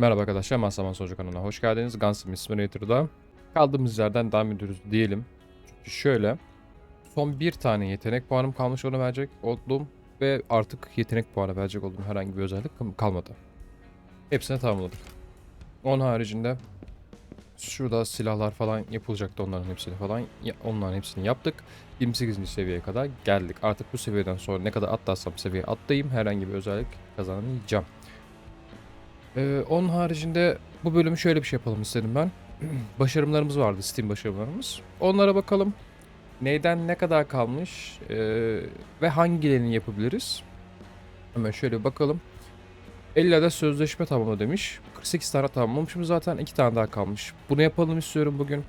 Merhaba arkadaşlar, Masaman Sonucu kanalına hoş geldiniz. Gunsmith Simulator'da kaldığımız yerden devam ediyoruz diyelim. Çünkü şöyle, son bir tane yetenek puanım kalmış onu verecek oldum ve artık yetenek puanı verecek olduğum herhangi bir özellik kal- kalmadı. Hepsini tamamladık. Onun haricinde şurada silahlar falan yapılacaktı onların hepsini falan. Onların hepsini yaptık. 28. seviyeye kadar geldik. Artık bu seviyeden sonra ne kadar atlarsam seviye atlayayım herhangi bir özellik kazanamayacağım. Ee, onun haricinde bu bölümü şöyle bir şey yapalım istedim ben. Başarımlarımız vardı, Steam başarımlarımız. Onlara bakalım. Neyden ne kadar kalmış ee, ve hangilerini yapabiliriz? Hemen şöyle bakalım. 50 adet sözleşme tamamla demiş. 48 tane tamamlamışım zaten 2 tane daha kalmış. Bunu yapalım istiyorum bugün.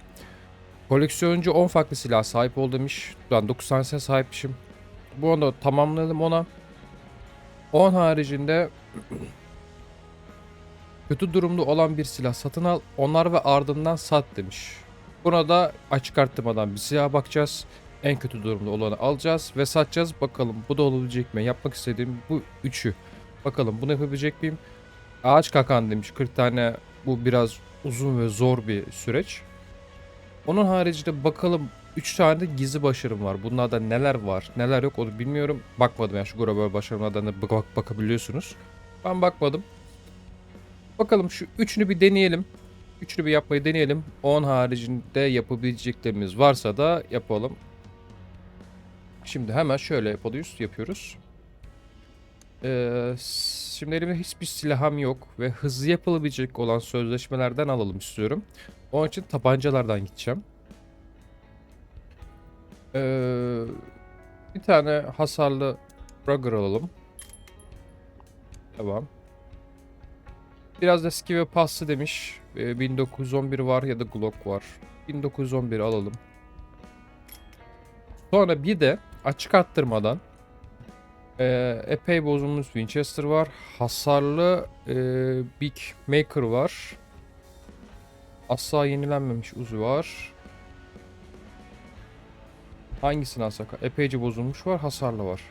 Koleksiyoncu 10 farklı silah sahip ol demiş. Ben 9 tanesine sahipmişim. Bu onu tamamlayalım ona. 10 haricinde Kötü durumda olan bir silah satın al, onlar ve ardından sat demiş. Buna da açık arttırmadan bir silah bakacağız. En kötü durumda olanı alacağız ve satacağız. Bakalım bu da olabilecek mi? Yapmak istediğim bu üçü. Bakalım bunu yapabilecek miyim? Ağaç kakan demiş 40 tane. Bu biraz uzun ve zor bir süreç. Onun haricinde bakalım 3 tane de gizli başarım var. Bunlarda neler var, neler yok onu bilmiyorum. Bakmadım yani şu global başarımlardan da bak bakabiliyorsunuz. Ben bakmadım. Bakalım şu üçünü bir deneyelim. Üçünü bir yapmayı deneyelim. 10 haricinde yapabileceklerimiz varsa da yapalım. Şimdi hemen şöyle yapıyoruz. yapıyoruz. Ee, şimdi elimde hiçbir silahım yok ve hızlı yapılabilecek olan sözleşmelerden alalım istiyorum. Onun için tabancalardan gideceğim. Ee, bir tane hasarlı Rugger alalım. Tamam. Biraz da ski ve paslı demiş. Ee, 1911 var ya da Glock var. 1911 alalım. Sonra bir de açık arttırmadan ee, epey bozulmuş Winchester var. Hasarlı ee, Big Maker var. Asla yenilenmemiş Uzi var. Hangisini alsak? Epeyce bozulmuş var. Hasarlı var.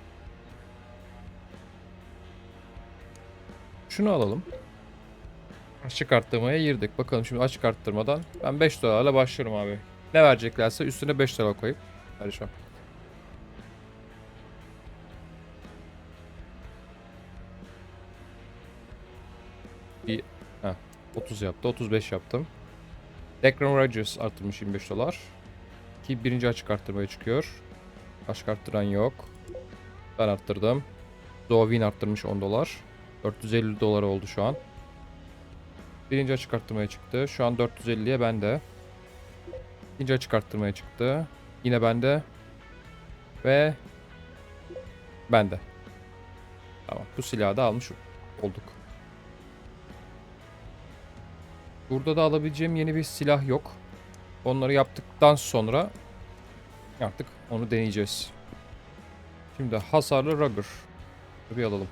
Şunu alalım. Açık arttırmaya girdik. Bakalım şimdi açık arttırmadan ben 5 dolarla başlıyorum abi. Ne vereceklerse üstüne 5 dolar koyup vereceğim. Bir heh, 30 yaptı. 35 yaptım. Declan Rodgers arttırmış 25 dolar. Ki birinci açık arttırmaya çıkıyor. Açık arttıran yok. Ben arttırdım. Dovin arttırmış 10 dolar. 450 dolar oldu şu an. Birinci açık arttırmaya çıktı. Şu an 450'ye bende. İkinci açık arttırmaya çıktı. Yine bende. Ve bende. Tamam. Bu silahı da almış olduk. Burada da alabileceğim yeni bir silah yok. Onları yaptıktan sonra artık onu deneyeceğiz. Şimdi hasarlı rubber. Bir alalım.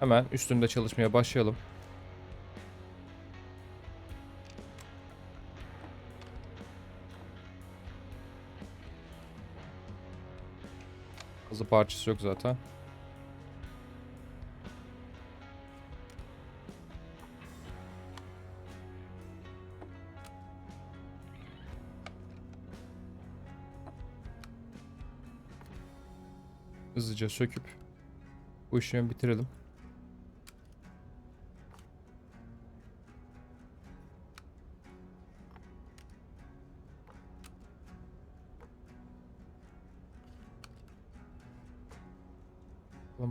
Hemen üstünde çalışmaya başlayalım. Hızlı parçası yok zaten. Hızlıca söküp bu işlemi bitirelim.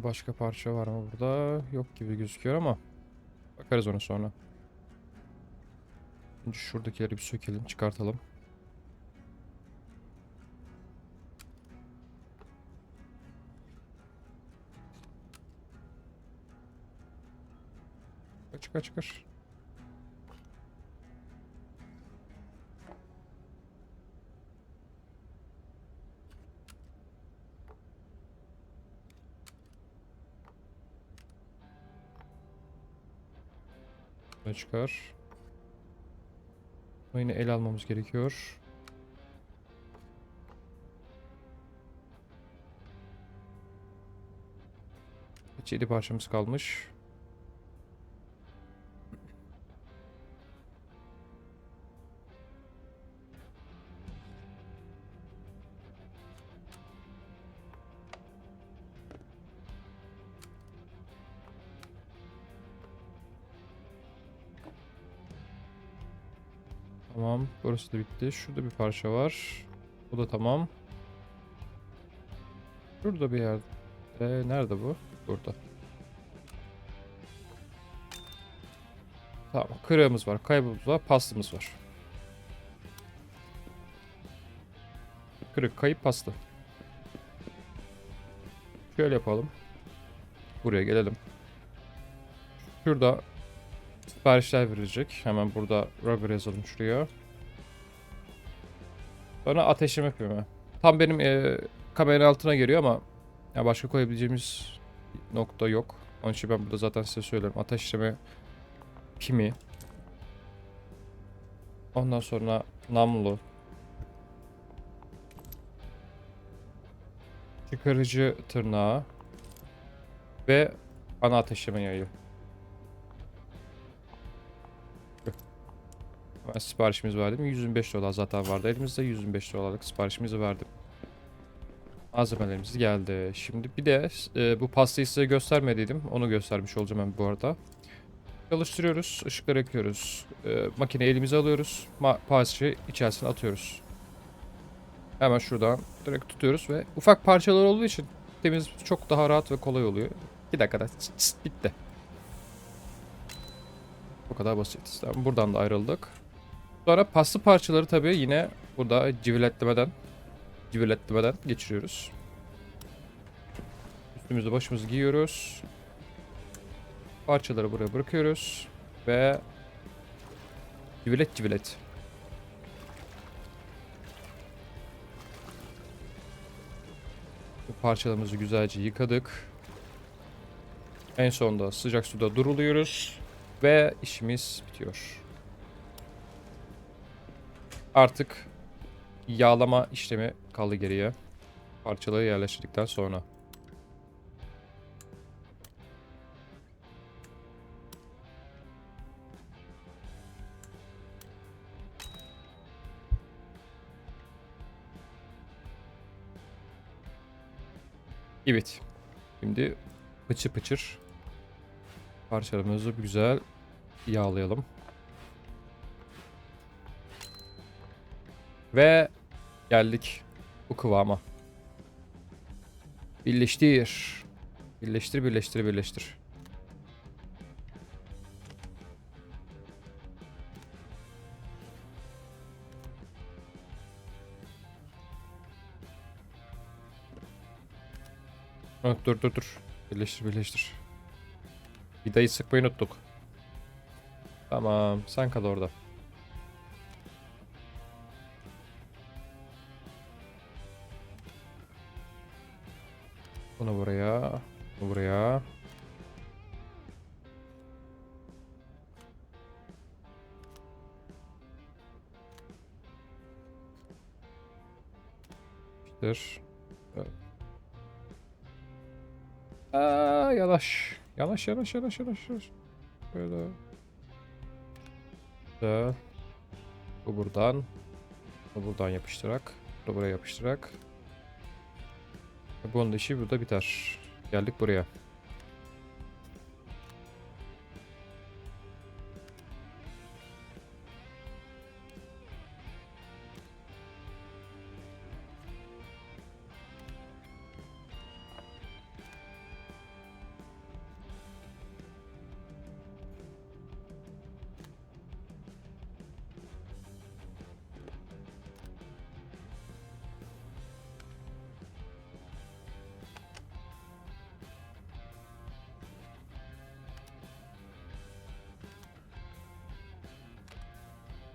Başka parça var mı burada? Yok gibi gözüküyor ama bakarız ona sonra. Önce şuradakileri bir sökelim, çıkartalım. Çıkar çıkar. Bunu çıkar. Bunu yine el almamız gerekiyor. Kaç 7 parçamız kalmış. Burası da bitti. Şurada bir parça var. Bu da tamam. Şurada bir yerde. Ee, nerede bu? Burada. Tamam. Kırığımız var. Kaybımız var. Pastımız var. Kırık, kayıp, pastı. Şöyle yapalım. Buraya gelelim. Şurada siparişler verilecek. Hemen burada Rugger yazalım şuraya. Sonra ateşleme pimi. Tam benim e, kameranın altına geliyor ama ya başka koyabileceğimiz nokta yok. Onun için ben burada zaten size söylüyorum. Ateşleme pimi. Ondan sonra namlu. Çıkarıcı tırnağı. Ve ana ateşleme yayı. Ben siparişimiz verdim. 125 dolar zaten vardı. Elimizde 125 dolarlık siparişimizi verdim. Malzemelerimiz geldi. Şimdi bir de e, bu pastayı size göstermediydim. Onu göstermiş olacağım ben bu arada. Çalıştırıyoruz. ışıkları yakıyoruz. E, makineyi elimize alıyoruz. Ma içerisine atıyoruz. Hemen şuradan direkt tutuyoruz ve ufak parçalar olduğu için temiz çok daha rahat ve kolay oluyor. 2 dakikada çıt çıt bitti. Bu kadar basit. Tamam, buradan da ayrıldık. Sonra paslı parçaları tabii yine burada civiletlemeden civiletlemeden geçiriyoruz. Üstümüzü başımızı giyiyoruz. Parçaları buraya bırakıyoruz ve civilet civilet. Bu parçalarımızı güzelce yıkadık. En sonunda sıcak suda duruluyoruz ve işimiz bitiyor. Artık yağlama işlemi kaldı geriye. Parçaları yerleştirdikten sonra. Evet. Şimdi pıçır pıçır parçalarımızı güzel yağlayalım. Ve geldik bu kıvama. Birleştir. Birleştir, birleştir, birleştir. Ha, dur dur dur. Birleştir, birleştir. Vidayı sıkmayı unuttuk. Tamam, sen kal orada. Evet. Aa, yavaş. Yavaş yavaş yavaş yavaş yavaş. Böyle. Güzel. Bu buradan. Bu buradan yapıştırak. Bu buraya yapıştırak. Bunun da işi burada biter. Geldik buraya.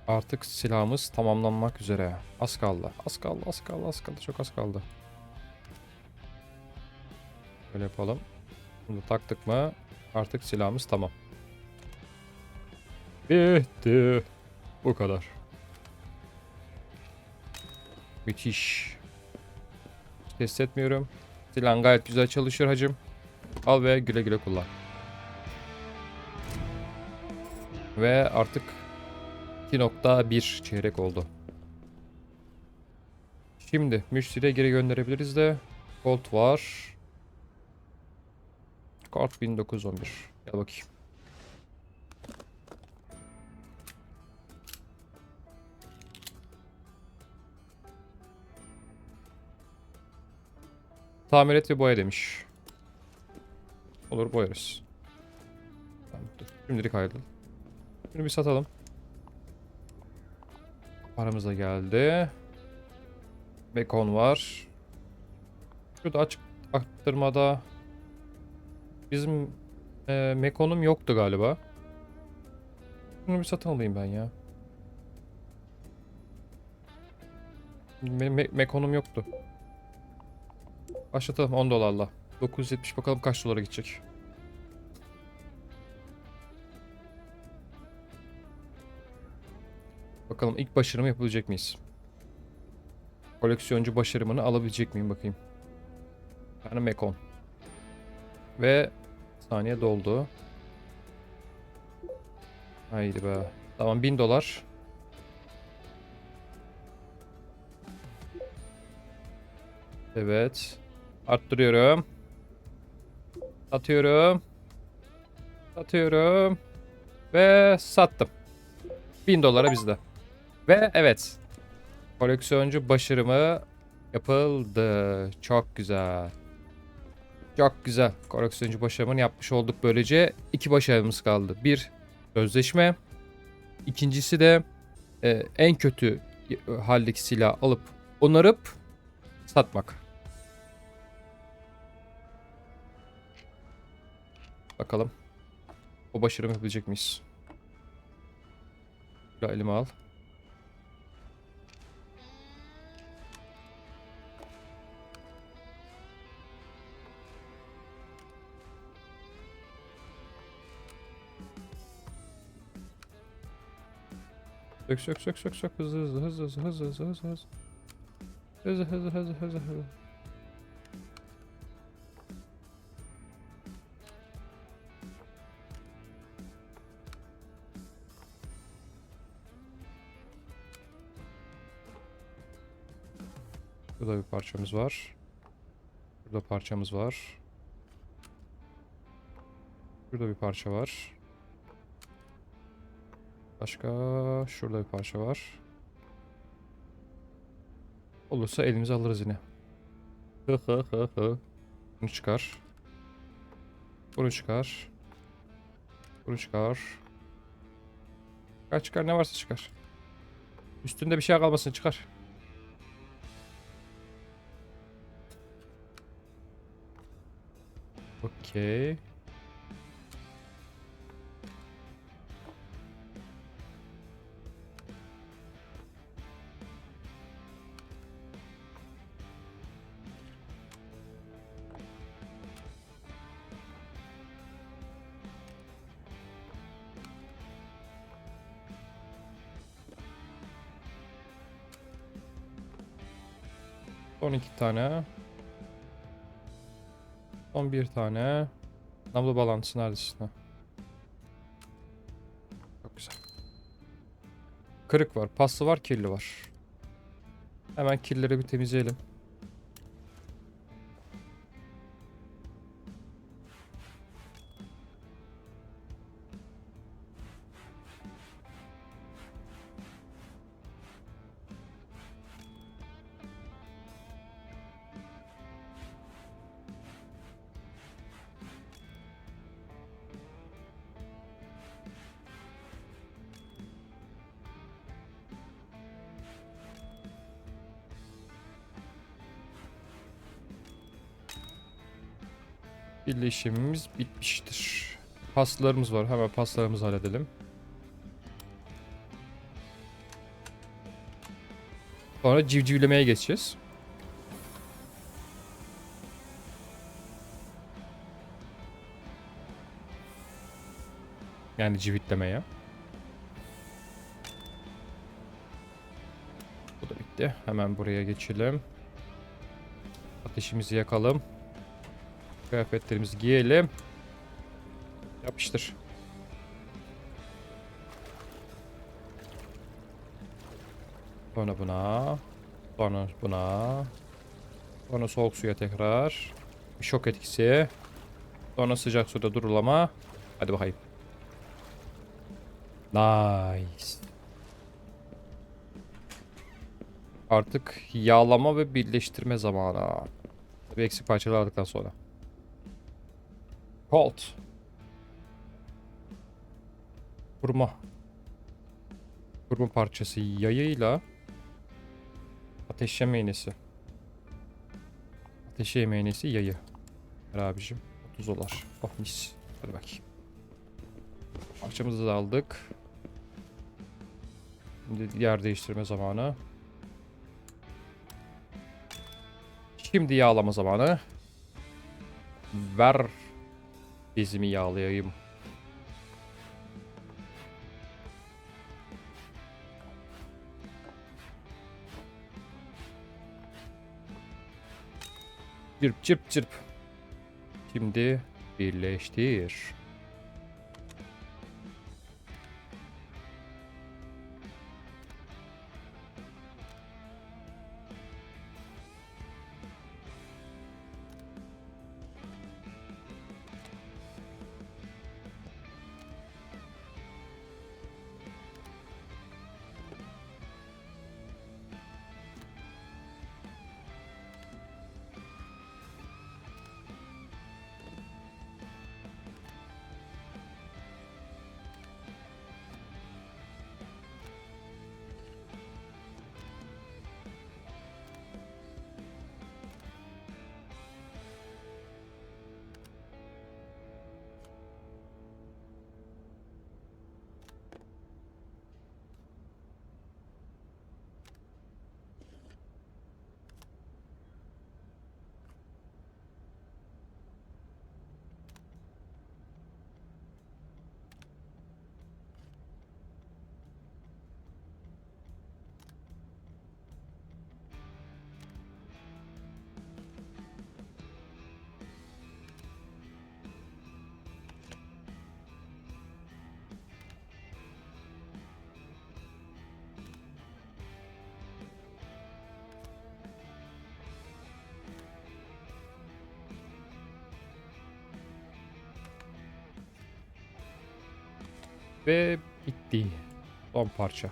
Artık silahımız tamamlanmak üzere. Az kaldı. Az kaldı, az kaldı, az kaldı. Çok az kaldı. Böyle yapalım. Bunu taktık mı artık silahımız tamam. Bitti. Bu kadar. Müthiş. Test etmiyorum. Silah gayet güzel çalışıyor hacım. Al ve güle güle kullan. Ve artık 2.1 çeyrek oldu. Şimdi müşteriye geri gönderebiliriz de Gold var. Kart 1911. Gel bakayım. Tamir et ve boya demiş. Olur boyarız. Şimdilik ayrıl. Şunu bir satalım. Paramız da geldi. Bekon var. Şurada açık arttırmada bizim e, Mekon'um yoktu galiba. Şunu bir satın alayım ben ya. Benim me Mekon'um yoktu. Başlatalım 10 dolarla. 970 bakalım kaç dolara gidecek. Bakalım ilk başarımı yapabilecek miyiz? Koleksiyoncu başarımını alabilecek miyim bakayım. Yani Mekon. Ve saniye doldu. Haydi be. Tamam 1000 dolar. Evet. Arttırıyorum. Satıyorum. Satıyorum. Ve sattım. 1000 dolara bizde. Ve evet. Koleksiyoncu başarımı yapıldı. Çok güzel. Çok güzel. Koleksiyoncu başarımını yapmış olduk böylece. iki başarımız kaldı. Bir sözleşme. İkincisi de e, en kötü e, haldeki silah alıp onarıp satmak. Bakalım. O başarımı yapabilecek miyiz? Şöyle elime al. Sök sök sök sök sök hızlı hızlı hızlı hızlı hızlı hızlı hızlı hızlı hızlı hızlı hızlı hızlı hızlı Burada bir parçamız var. Burada parçamız var. Burada bir parça var. Başka şurada bir parça var. Olursa elimize alırız yine. Hı hı hı hı. Bunu çıkar. Bunu çıkar. Bunu çıkar. Çıkar çıkar ne varsa çıkar. Üstünde bir şey kalmasın çıkar. Okey. İki tane. Son bir tane. Namlu bağlantısı neredesin? Çok güzel. Kırık var, paslı var, kirli var. Hemen kirleri bir temizleyelim. İşlemimiz bitmiştir. Paslarımız var. Hemen paslarımızı halledelim. Sonra civcivlemeye geçeceğiz. Yani civitlemeye. Bu da bitti. Hemen buraya geçelim. Ateşimizi yakalım. Kıyafetlerimizi giyelim. Yapıştır. Sonra buna. Sonra buna. Sonra soğuk suya tekrar. Bir şok etkisi. Sonra sıcak suda durulama. Hadi bakayım. Nice. Artık yağlama ve birleştirme zamanı. Tabii eksik parçaları aldıktan sonra. Colt. Kurma. Kurma parçası yayıyla ateşleme iğnesi. Ateşleme iğnesi yayı. Ver abicim. 30 dolar. Oh mis. Hadi bakayım. Parçamızı da aldık. Şimdi yer değiştirme zamanı. Şimdi yağlama zamanı. Ver bezimi yağlayayım. Çırp çırp çırp. Şimdi birleştir. Ve bitti. Son parça.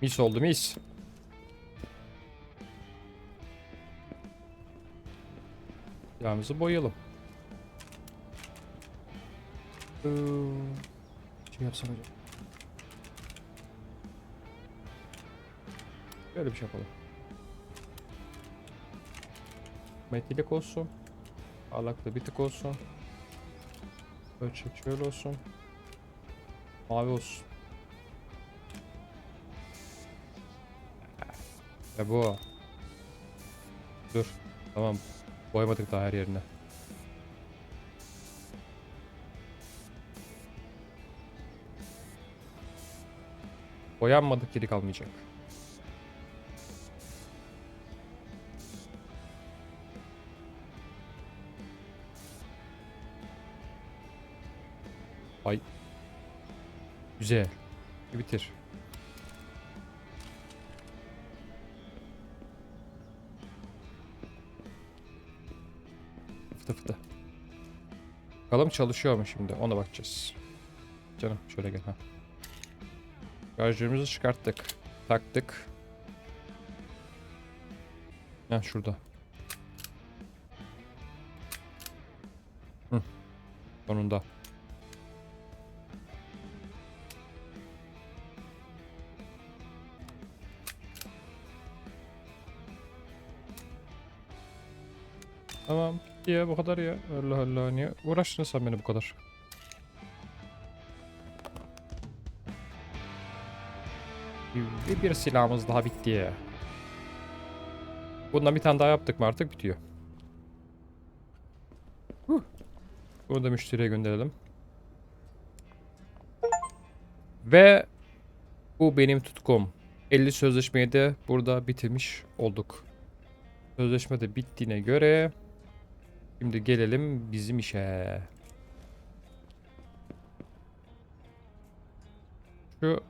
Mis oldu mis. Silahımızı boyayalım. Ee, Şey yapsam acaba. Böyle bir şey yapalım. Metilik olsun. Parlaklığı bir tık olsun. Ölçek şöyle olsun. Mavi olsun. Ya bu. Dur. Tamam. Boyamadık daha her yerine. Boyanmadık geri kalmayacak. Güzel. Bitir. Fıtı fıtı. Bakalım çalışıyor mu şimdi? Ona bakacağız. Canım şöyle gel ha. Şarjörümüzü çıkarttık. Taktık. Ha şurada. Hı. Sonunda. Tamam. Ya bu kadar ya. Allah Allah niye uğraştın sen beni bu kadar? Bir, bir silahımız daha bitti ya. Bundan bir tane daha yaptık mı artık bitiyor. Bunu da müşteriye gönderelim. Ve bu benim tutkum. 50 sözleşmeyi de burada bitirmiş olduk. Sözleşme de bittiğine göre şimdi gelelim bizim işe. Şu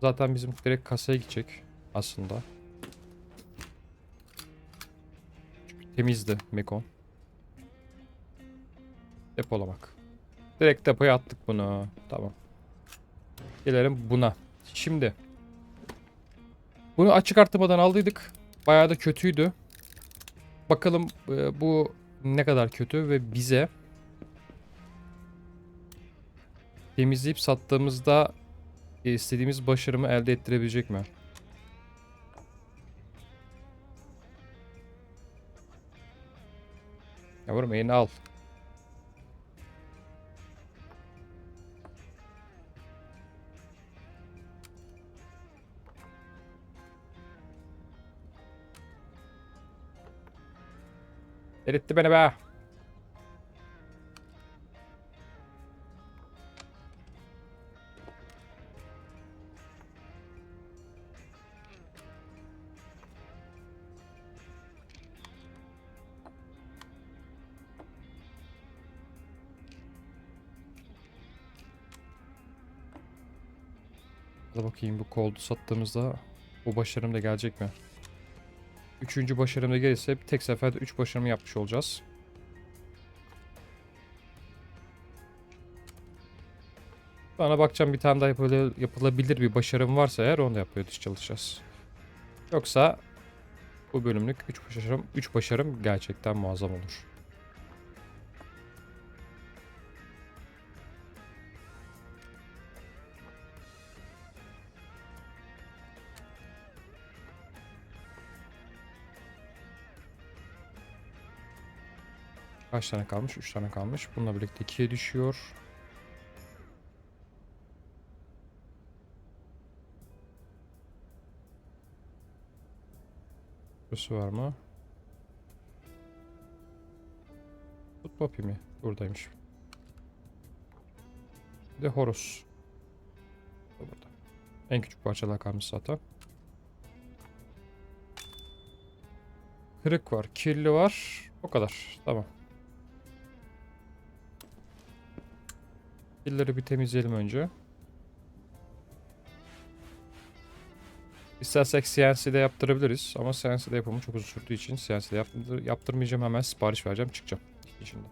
zaten bizim direkt kasaya gidecek aslında. Çünkü temizdi Mekon. Depolamak. Direkt depoya attık bunu. Tamam. Gelelim buna. Şimdi. Bunu açık artırmadan aldıydık. Bayağı da kötüydü. Bakalım e, bu ne kadar kötü ve bize temizleyip sattığımızda e, istediğimiz başarımı elde ettirebilecek mi? Yavrum elini al. Delirtti beni be. Hadi bakayım bu koldu sattığımızda bu başarım da gelecek mi? Üçüncü başarım da gelirse tek seferde üç başarımı yapmış olacağız. Bana bakacağım bir tane daha yapıla- yapılabilir bir başarım varsa eğer onu da yapmaya çalışacağız. Yoksa bu bölümlük 3 başarım 3 başarım gerçekten muazzam olur. Kaç tane kalmış? 3 tane kalmış. Bununla birlikte 2'ye düşüyor. Burası var mı? Tut papi mi? Buradaymış. Bir de Horus. Bu da Burada. En küçük parçalar kalmış zaten. Kırık var, kirli var. O kadar. Tamam. Killeri bir temizleyelim önce. İstersek CNC'de yaptırabiliriz ama CNC'de yapımı çok uzun sürdüğü için CNC'de yaptır yaptırmayacağım hemen sipariş vereceğim çıkacağım şimdi.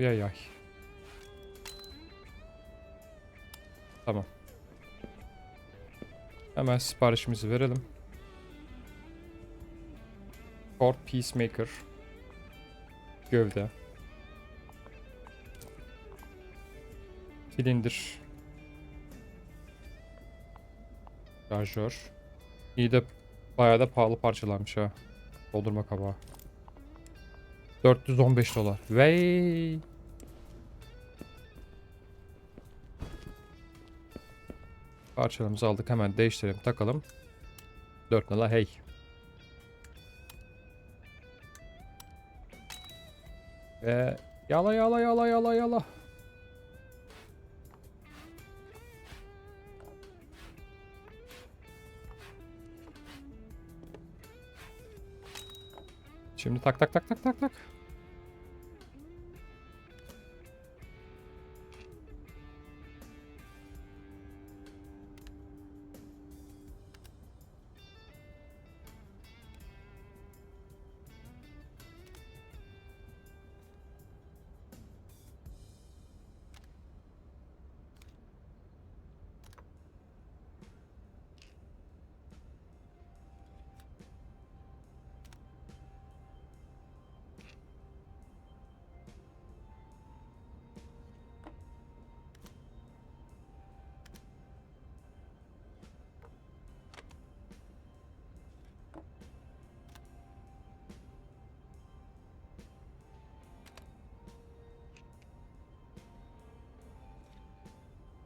Yay yay. Tamam. Hemen siparişimizi verelim. Ford Peacemaker. Gövde. Silindir. Şarjör. İyi de bayağı da pahalı parçalanmış ha. Doldurma kabağı. 415 dolar. Vey. Parçalarımızı aldık. Hemen değiştirelim. Takalım. 4 nala hey. Ve yala yala yala yala yala. Şimdi tak tak tak tak tak tak.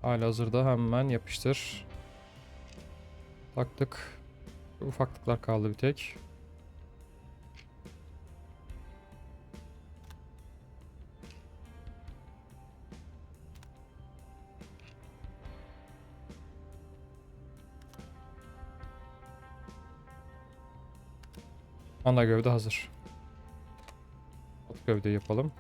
Hala hazırda hemen yapıştır. Taktık. Ufaklıklar kaldı bir tek. Ana gövde hazır. Alt gövde yapalım.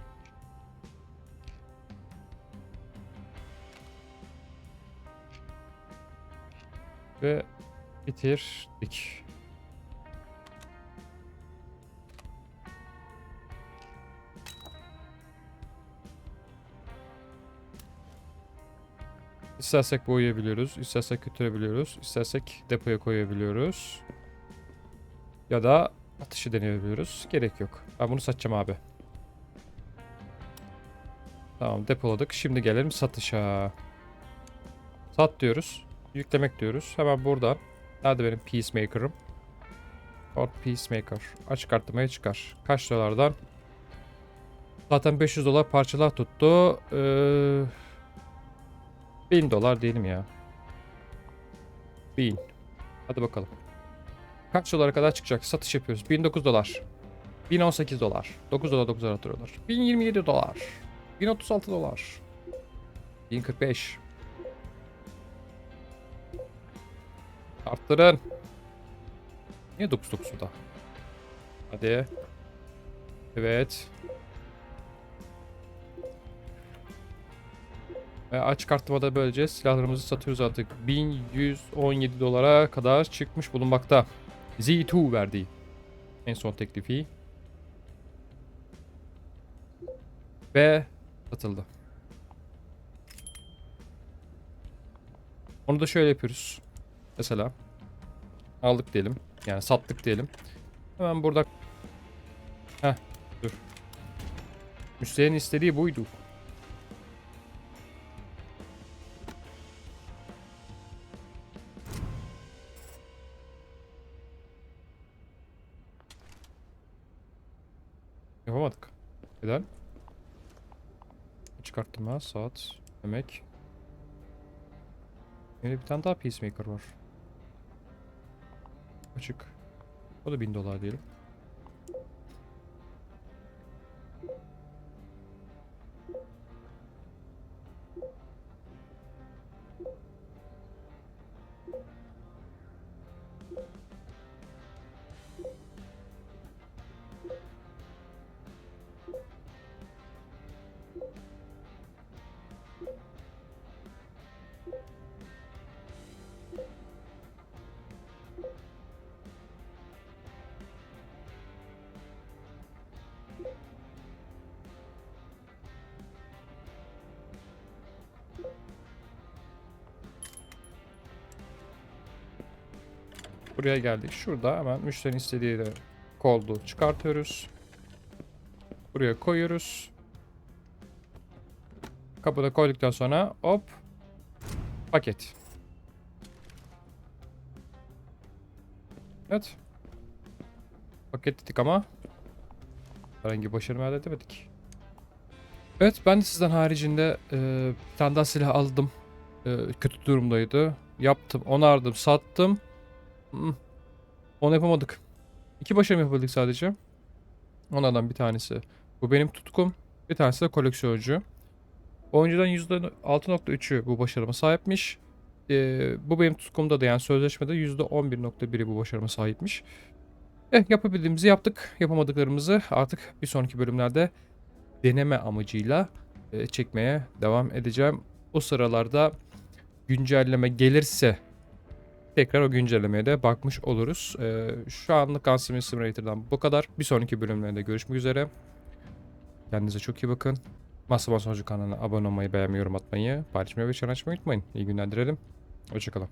Bitirdik. İstersek boyayabiliyoruz, istersek götürebiliyoruz, istersek depoya koyabiliyoruz. Ya da atışı deneyebiliyoruz. Gerek yok. Ben bunu satacağım abi. Tamam depoladık. Şimdi gelelim satışa. Sat diyoruz. Yüklemek diyoruz. Hemen buradan. Nerede benim Peacemaker'ım? Or Peacemaker. Aç kartlamaya çıkar. Kaç dolardan? Zaten 500 dolar parçalar tuttu. Ee, 1000 dolar diyelim ya. 1000. Hadi bakalım. Kaç dolara kadar çıkacak? Satış yapıyoruz. 1009 dolar. 1018 dolar. 9 dolar 9 dolar atıyorlar. 1027 dolar. 1036 dolar. 1045. Arttırın. Niye 99 burada? Hadi. Evet. Ve aç kartlamada böylece silahlarımızı satıyoruz artık. 1117 dolara kadar çıkmış bulunmakta. Z2 verdi. En son teklifi. Ve satıldı. Onu da şöyle yapıyoruz. Mesela aldık diyelim. Yani sattık diyelim. Hemen burada Heh, dur. Müşterinin istediği buydu. Yapamadık. Neden? Çıkarttım ha saat. Demek. Yine bir tane daha Peacemaker var. Açık. O da 1000 dolar diyelim. Buraya geldik. Şurada hemen müşterinin istediği yere koldu çıkartıyoruz. Buraya koyuyoruz. Kapıda koyduktan sonra hop paket. Evet. Paketledik ama herhangi bir elde edemedik. Evet ben de sizden haricinde e, bir tane daha silah aldım. E, kötü durumdaydı. Yaptım, onardım, sattım. Hmm. Onu yapamadık. İki başarım yapabildik sadece. Onlardan bir tanesi. Bu benim tutkum. Bir tanesi de koleksiyoncu. Oyuncudan %6.3'ü bu başarıma sahipmiş. Ee, bu benim tutkumda da yani sözleşmede %11.1'i bu başarıma sahipmiş. Eh yapabildiğimizi yaptık. Yapamadıklarımızı artık bir sonraki bölümlerde deneme amacıyla e, çekmeye devam edeceğim. O sıralarda güncelleme gelirse tekrar o güncellemeye de bakmış oluruz. Ee, şu anlık Gun Simulator'dan bu kadar. Bir sonraki bölümlerde görüşmek üzere. Kendinize çok iyi bakın. Masa Basoncu kanalına abone olmayı, beğenmeyi, yorum atmayı, paylaşmayı ve çan açmayı unutmayın. İyi günler dilerim. Hoşçakalın.